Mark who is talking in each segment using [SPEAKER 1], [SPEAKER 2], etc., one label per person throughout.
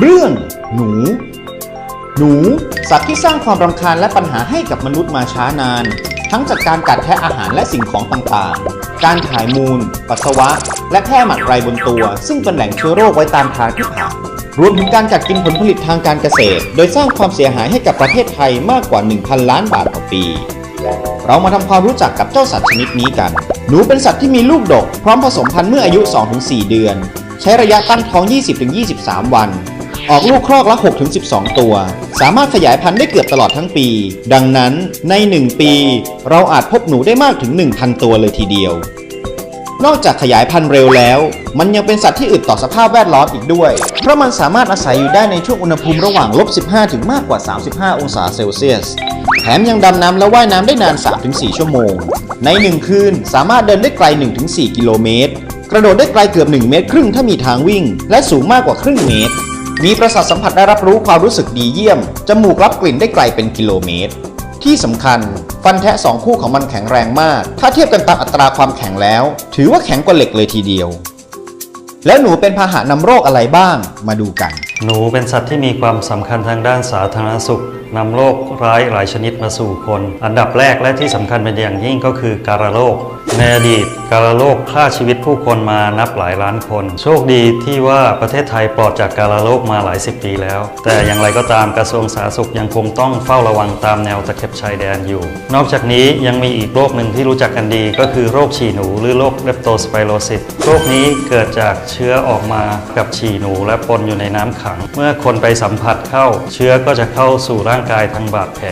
[SPEAKER 1] เรื่องหนู หนู สัตว์ที่สร้างความรำคาญและปัญหาให้กับมนุษย์มาช้านาน ทั้งจากการกัดแทะอาหารและสิ่งของต่างๆ การถ่ายมูล ปัสสาวะ และแพร่หมัดไรบนตัว ซึ่งเป็นแหล่งเชื้อโรคไว้ตามทางที่ผ่านรวมถึงการกัดกินผลผลิตทางการเกษตร โดยสร้างความเสียหายให้กับประเทศไทยมากกว่า 1,000 ล้านบาทต่อปี เรามาทำความรู้จักกับเจ้าสัตว์ชนิดนี้กัน หนูเป็นสัตว์ที่มีลูกดก พร้อมผสมพันธุ์เมื่ออายุ 2-4 เดือน ใช้ระยะตั้งท้อง 20-23 วัน ออกลูกครอกละ 6-12 ตัว สามารถขยายพันธุ์ได้เกือบตลอดทั้งปี ดังนั้นใน 1 ปี เราอาจพบหนูได้มากถึง 1,000 ตัวเลยทีเดียว นอกจากขยายพันธุ์เร็วแล้ว มันยังเป็นสัตว์ที่อึดต่อสภาพแวดล้อมอีกด้วย เพราะมันสามารถอาศัยอยู่ได้ในช่วงอุณหภูมิระหว่างลบ15 ถึงมากกว่า 35 องศาเซลเซียส แถมยังดำน้ำและว่ายน้ำได้นาน 3-4 ชั่วโมง ใน 1 คืนสามารถเดินได้ไกล 1-4 กิโลเมตรกระโดดได้ไกลเกือบ 1 เมตรครึ่งถ้ามีทางวิ่ง และสูงมากกว่าครึ่งเมตร มีประสาทสัมผัสได้รับรู้ความรู้สึกดีเยี่ยม จมูกรับกลิ่นได้ไกลเป็นกิโลเมตร ที่สำคัญ ฟันแทะสองคู่ของมันแข็งแรงมาก ถ้าเทียบกันตามอัตราความแข็งแล้ว ถือว่าแข็งกว่าเหล็กเลยทีเดียว แล้วหนูเป็นพาหะนำโรคอะไรบ้าง มาดูกัน
[SPEAKER 2] หนูเป็นสัตว์ที่มีความสำคัญทางด้านสาธารณสุขนำโรคร้ายหลายชนิดมาสู่คน อันดับแรกและที่สำคัญเป็นอย่างยิ่งก็คือการโรคในอดีตการโรคฆ่าชีวิตผู้คนมานับหลายล้านคน โชคดีที่ว่าประเทศไทยปลอดจากการโรคมาหลายสิบปีแล้ว แต่อย่างไรก็ตามกระทรวงสาธารณสุขยังคงต้องเฝ้าระวังตามแนวตะเข็บชายแดนอยู่ นอกจากนี้ยังมีอีกโรคหนึ่งที่รู้จักกันดี ก็คือโรคฉี่หนูหรือโรคเลปโตสไปโรซิสโรคนี้เกิดจากเชื้อออกมากับฉี่หนูและปนอยู่ในน้ำขังเมื่อคนไปสัมผัสเข้า เชื้อก็จะเข้าสู่ร่างกายทางบาดแผล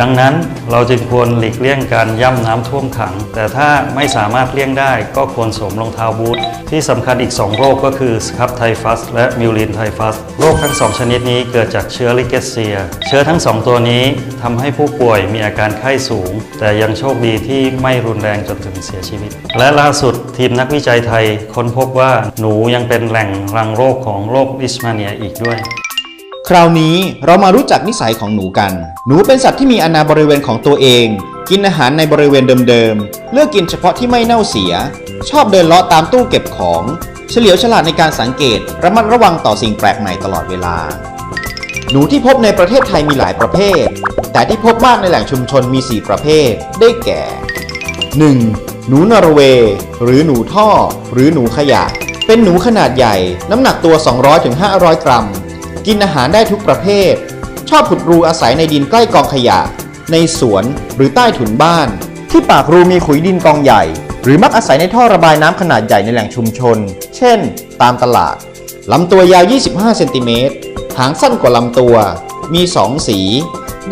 [SPEAKER 2] ดังนั้นเราจึงควรหลีกเลี่ยงการย่ำน้ำท่วมขัง แต่ถ้าไม่สามารถเลี่ยงได้ก็ควรสวมรองเท้าบูทที่สำคัญอีก 2 โรคก็คือสครับไทฟัสและมิวลินไทฟัสโรคทั้ง 2 ชนิดนี้เกิดจากเชื้อลิเกเซีย เชื้อทั้ง 2 ตัวนี้ทำให้ผู้ป่วยมีอาการไข้สูง แต่ยังโชคดีที่ไม่รุนแรงจนถึงเสียชีวิต และล่าสุดทีมนักวิจัยไทยค้นพบว่าหนูยังเป็นแหล่งรังโรคของโรคลิชมาเนียอีกด้วย
[SPEAKER 1] คราวนี้เรามารู้จักนิสัยของหนูกัน หนูเป็นสัตว์ที่มีอาณาบริเวณของตัวเอง กินอาหารในบริเวณเดิมๆ เลือกกินเฉพาะที่ไม่เน่าเสีย ชอบเดินเลาะตามตู้เก็บของ เฉลียวฉลาดในการสังเกต ระมัดระวังต่อสิ่งแปลกใหม่ตลอดเวลา หนูที่พบในประเทศไทยมีหลายประเภท แต่ที่พบมากในแหล่งชุมชนมี 4 ประเภท ได้แก่ 1. หนูนอร์เวย์ หรือหนูท่อ หรือหนูขยะ เป็นหนูขนาดใหญ่ น้ำหนักตัว 200-500 กรัม กินอาหารได้ทุกประเภท ชอบขุดรูอาศัยในดินใกล้กองขยะ ในสวนหรือใต้ถุนบ้าน ที่ปากรูมีขุยดินกองใหญ่ หรือมักอาศัยในท่อระบายน้ำขนาดใหญ่ในแหล่งชุมชน เช่น ตามตลาดลำตัวยาว 25 เซนติเมตร หางสั้นกว่าลำตัว มี 2 สี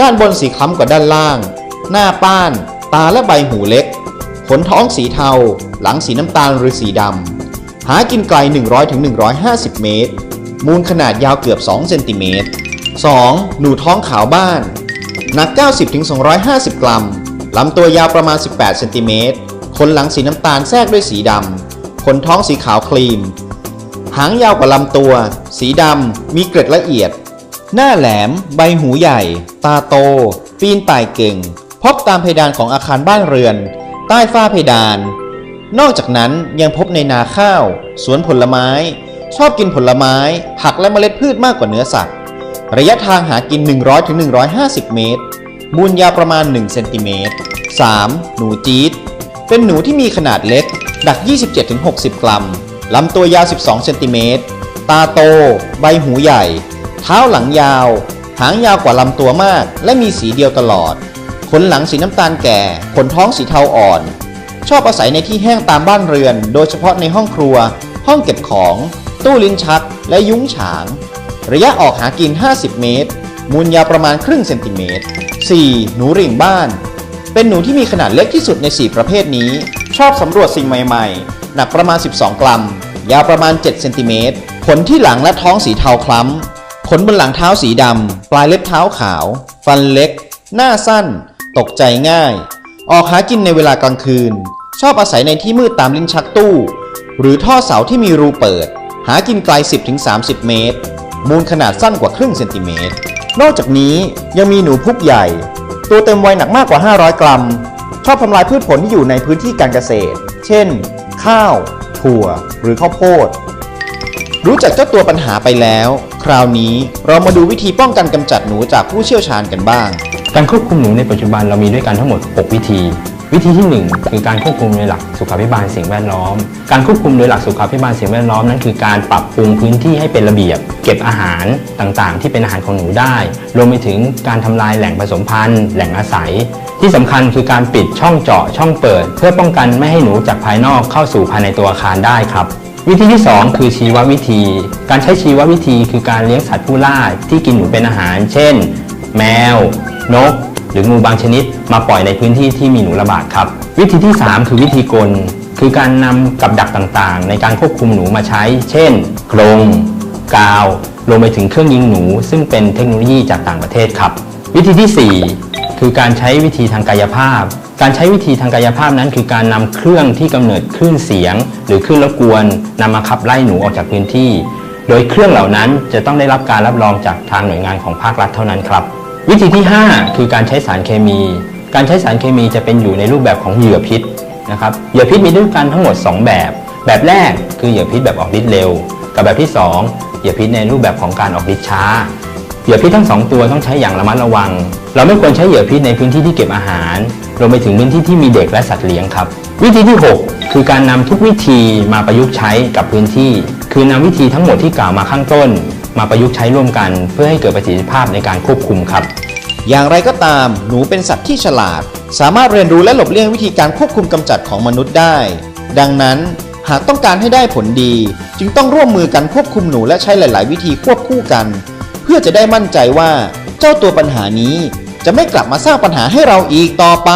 [SPEAKER 1] ด้านบนสีคล้ำกว่าด้านล่าง หน้าป้าน ตาและใบหูเล็ก ขนท้องสีเทา หลังสีน้ำตาลหรือสีดำ หากินไกล 100-150 เมตร มูลขนาดยาวเกือบ 2 เซนติเมตร 2. หนูท้องขาวบ้าน หนัก 90-250 กรัม ลำตัวยาวประมาณ 18 เซนติเมตร ขนหลังสีน้ำตาลแทรกด้วยสีดำ ขนท้องสีขาวครีม หางยาวกว่าลำตัว สีดำ มีเกร็ดละเอียด หน้าแหลม ใบหูใหญ่ ตาโต ปีนป่ายเก่ง พบตามเพดานของอาคารบ้านเรือน ใต้ฝ้าเพดาน นอกจากนั้นยังพบในนาข้าว สวนผลไม้ ชอบกินผลไม้ ผักและเมล็ดพืชมากกว่าเนื้อสัตว์ ระยะทางหากิน 100-150 เมตร มูลยาวประมาณ 1 เซนติเมตร 3. หนูจี๊ด เป็นหนูที่มีขนาดเล็ก หนัก 27-60 กรัม ลำตัวยาว 12 เซนติเมตร ตาโต ใบหูใหญ่ เท้าหลังยาว หางยาวกว่าลำตัวมาก และมีสีเดียวตลอด ขนหลังสีน้ำตาลแก่ ขนท้องสีเทาอ่อน ชอบอาศัยในที่แห้งตามบ้านเรือน โดยเฉพาะในห้องครัว ห้องเก็บของ ตู้ลิ้นชัก และยุ้งฉาง ระยะออกหากิน 50 เมตร มูลยาวประมาณครึ่งเซนติเมตร 4. หนูริ่งบ้าน เป็นหนูที่มีขนาดเล็กที่สุดใน 4 ประเภทนี้ ชอบสำรวจสิ่งใหม่ๆ หนักประมาณ 12 กรัม ยาวประมาณ 7 เซนติเมตร ขนที่หลังและท้องสีเทาคล้ำ ขนบนหลังเท้าสีดำ ปลายเล็บเท้าขาว ฟันเล็ก หน้าสั้น ตกใจง่าย ออกหากินในเวลากลางคืน ชอบอาศัยในที่มืดตามลิ้นชักตู้ หรือท่อเสาที่มีรูเปิด หากินไกล 10-30 เมตร มูลขนาดสั้นกว่าครึ่งเซนติเมตร นอกจากนี้ยังมีหนูพุกใหญ่ ตัวเต็มวัยหนักมากกว่า 500 กรัม ชอบทำลายพืชผลที่อยู่ในพื้นที่การเกษตร เช่น ข้าว ถั่ว หรือข้าวโพด รู้จักเจ้าตัวปัญหาไปแล้ว คราวนี้เรามาดูวิธีป้องกันกำจัดหนูจากผู้เชี่ยวชาญกันบ้าง
[SPEAKER 3] การควบคุมหนูในปัจจุบันเรามีด้วยกันทั้งหมด 6 วิธี วิธีที่ 1 คือการควบคุมโดยหลักสุขาภิบาลสิ่งแวดล้อม การควบคุมโดยหลักสุขาภิบาลสิ่งแวดล้อมนั้นคือการปรับปรุงพื้นที่ให้เป็นระเบียบ เก็บอาหารต่างๆ ที่เป็นอาหารของหนูได้ รวมไปถึงการทำลายแหล่งผสมพันธุ์ แหล่งอาศัย ที่สำคัญคือการปิดช่องเจาะช่องเปิด เพื่อป้องกันไม่ให้หนูจากภายนอกเข้าสู่ภายในตัวอาคารได้ครับวิธีที่ 2 คือชีววิธี การใช้ชีววิธีคือการเลี้ยงสัตว์ผู้ล่าที่กินหนูเป็นอาหาร เช่น แมว นก รืองูบางชนิด มาปล่อยในพื้นที่ที่มีหนูระบาดครับ วิธีที่ 3 คือวิธีกล คือการนำกับดักต่างๆ ในการควบคุมหนูมาใช้ เช่นกรงกาวรวมไปถึงเครื่องยิงหนู ซึ่งเป็นเทคโนโลยีจากต่างประเทศครับ วิธีที่ 4 คือการใช้วิธีทางกายภาพ การใช้วิธีทางกายภาพนั้น คือการนำเครื่องที่กำเนิดคลื่นเสียง หรือคลื่นรบกวนนำมาขับไล่หนูออกจากพื้นที่ โดยเครื่องเหล่านั้นจะต้องได้รับการรับรองจากทางหน่วยงานของภาครัฐเท่านั้นครับ วิธีที่ 5 คือการใช้สารเคมี การใช้สารเคมีจะเป็นอยู่ในรูปแบบของเหยื่อพิษนะครับเหยื่อพิษมีด้วยกันทั้งหมด 2 แบบ แบบแรกคือเหยื่อพิษแบบออกฤทธิ์เร็ว กับแบบที่ 2 เหยื่อพิษในรูปแบบของการออกฤทธิ์ช้า เหยื่อพิษทั้งสองตัวต้องใช้อย่างระมัดระวัง เราไม่ควรใช้เหยื่อพิษในพื้นที่ที่เก็บอาหารรวมไปถึงพื้นที่ที่มีเด็กและสัตว์เลี้ยงครับ วิธีที่ 6 คือการนำทุกวิธีมาประยุกต์ใช้กับพื้นที่ คือนำวิธีทั้งหมดที่กล่าวมาข้างต้น มาประยุกต์ใช้ร่วมกันเพื่อให้เกิดประสิทธิภาพในการควบคุมครับ
[SPEAKER 1] อย่างไรก็ตาม หนูเป็นสัตว์ที่ฉลาด สามารถเรียนรู้และหลบเลี่ยงวิธีการควบคุมกำจัดของมนุษย์ได้ ดังนั้นหากต้องการให้ได้ผลดี จึงต้องร่วมมือกันควบคุมหนูและใช้หลาย ๆ วิธีควบคู่กัน เพื่อจะได้มั่นใจว่า เจ้าตัวปัญหานี้จะไม่กลับมาสร้างปัญหาให้เราอีกต่อไป